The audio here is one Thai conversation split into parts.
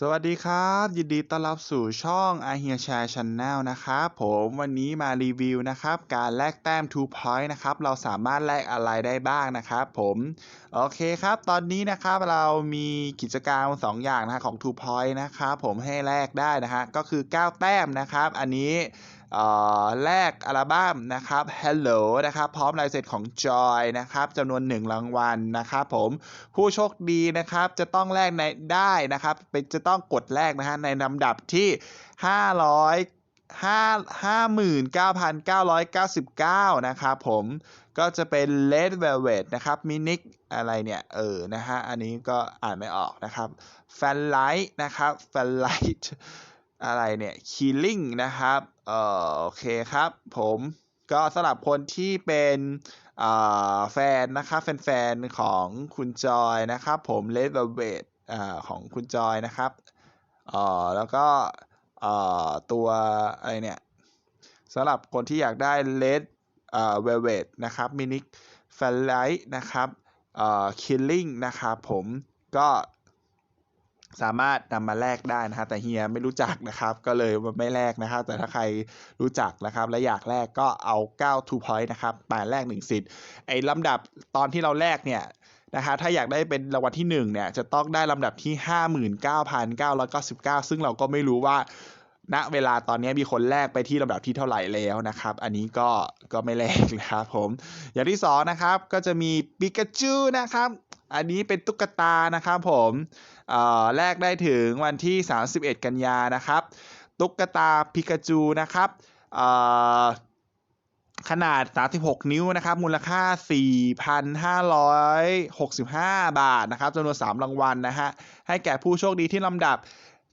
สวัสดีครับ ยินดีต้อนรับสู่ช่องอาเฮียแชร์ชันแนลนะครับผมวันนี้มารีวิวนะครับ การแลกแต้ม Two Point นะครับ เราสามารถแลกอะไรได้บ้างนะครับผม โอเคครับ ตอนนี้นะครับเรามีกิจกรรม 2 อย่างนะของ Two Point นะครับผมให้แลกได้นะฮะก็คือ 9 แต้มนะครับ อันนี้ แลกอัลบั้มนะครับ Hello นะครับพร้อมลายเซ็นของ Joy นะครับจำนวน 1 รางวัลนะครับผมผู้โชคดีนะครับจะต้องแลกในได้นะครับเป็นจะต้องกดแลกนะฮะในลำดับที่ 500 59,999 นะครับผมก็จะเป็น Red Velvet นะครับมินิกอะไรเนี่ย เออ นะฮะ อันนี้ก็อ่านไม่ออกนะครับ f a n l i g h t นะครับ f a n l i g h t อะไรเนี่ย Killing นะครับ เออโอเคครับ ผมก็สำหรับคนที่เป็นแฟนนะครับแฟนๆของคุณจอยนะครับผม Red Velvet อ่าของคุณจอยนะครับออแล้วก็ตัวอะไรเนี่ยสำหรับคนที่อยากได้ Red เอ่อ Velvet นะครับมินิแฟลไลท์นะครับเอ่อ Killing นะครับผมก็ สามารถนำมาแลกได้นะฮะแต่เฮียไม่รู้จักนะครับ ก็เลยไม่แลกนะครับ แต่ถ้าใครรู้จักนะครับ และอยากแลกก็เอา9 two point นะครับมาแลก1สิทธิ์ไอ้ลำดับตอนที่เราแลกเนี่ยนะคะถ้าอยากได้เป็นรางวัลที่1เนี่ยจะต้องได้ลำดับที่ 59,999 ซึ่งเราก็ไม่รู้ว่าณเวลาตอนนี้มีคนแลกไปที่ลำดับที่เท่าไหร่แล้วนะครับ อันนี้ก็ก็ไม่แลกนะครับผม อย่างที่สองนะครับก็จะมีปิกาจูนะครับ อันนี้เป็นตุ๊กตานะครับผมเอ่อแลกได้ถึงวันที่ 31 กันยานะครับ ตุ๊กตาพิกาจูนะครับขนาด 36 นิ้ว นะครับ มูลค่า 4,565 บาท นะครับจำนวน 3 รางวัลนะฮะ ให้แก่ผู้โชคดีที่ลำดับ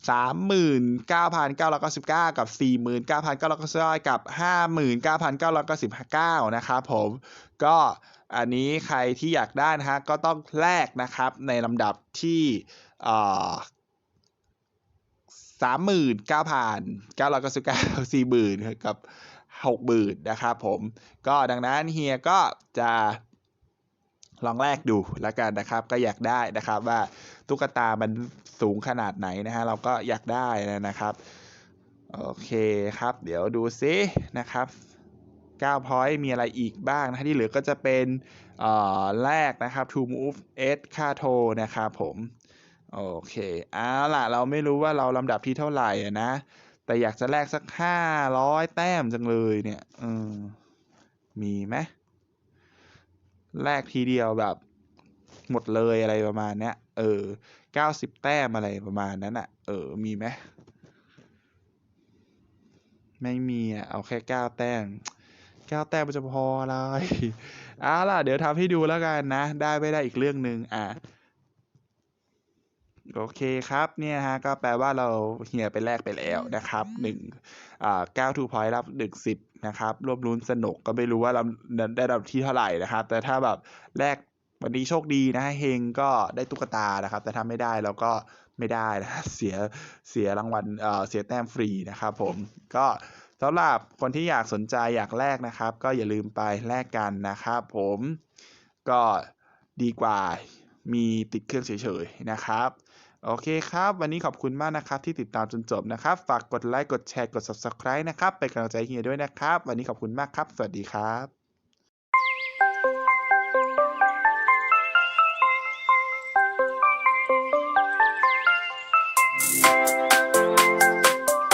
39,999 กับ 49,999 กับ 59,999 นะครับผมก็อันนี้ใครที่อยากได้นะฮะก็ต้องแลกนะครับในลำดับที่สามหมื่นเก้าพันเก้าร้อยเก้าสิบเก้าสี่หมื่นกับหกหมื่นนะครับผมก็ดังนั้นเฮียก็จะ ลองแลกดูแล้วกันนะครับ ก็อยากได้นะครับว่าตุ๊กตามันสูงขนาดไหนนะฮะเราก็อยากได้นะครับโอเคครับ เดี๋ยวดูซินะครับ9 point มีอะไรอีกบ้างนะที่เหลือก็จะเป็นเอ่อแรกนะครับ to move s ค่าโทนะครับผมโอเคเอาล่ะ เราไม่รู้ว่าเราลำดับที่เท่าไหร่นะ แต่อยากจะแลกสัก 500 แต้มจังเลยเนี่ยมมีไหม แลกทีเดียวแบบหมดเลยอะไรประมาณเนี้ย เออเก้าสิบแต้มอะไรประมาณนั้นอะ เออ มีไหม ไม่มีอะ เอาแค่เก้าแต้มเก้าแต้มมันจะพออะไรเอาล่ะ เดี๋ยวทำให้ดูแล้วกันนะ ได้ไม่ได้อีกเรื่องหนึ่งอะ โอเคครับเนี่ยฮะก็แปลว่าเราเฮียไปแลกไปแล้วนะครับหนึ่งอ่าเก้าทูพอยต์รับหนึ่งสิบนะครับรวบรุ้นสนุกก็ไม่รู้ว่าเราได้รับที่เท่าไหร่นะครับ แต่ถ้าแบบแลกวันนี้โชคดีนะเฮงก็ได้ตุ๊กตานะครับ แต่ถ้าไม่ได้เราก็ไม่ได้นะเสียเสียรางวัลเอ่อเสียแต้มฟรีนะครับผมก็สำหรับคนที่อยากสนใจอยากแลกนะครับ ก็อย่าลืมไปแลกกันนะครับผมก็ดีกว่ามีติดเครื่องเฉยๆนะครับ โอเคครับ วันนี้ขอบคุณมากนะครับที่ติดตามจนจบนะครับ ฝากกดไลค์ กดแชร์ กด subscribe นะครับ เป็นกำลังใจเฮียด้วยนะครับ วันนี้ขอบคุณมากครับ สวัสดีครับ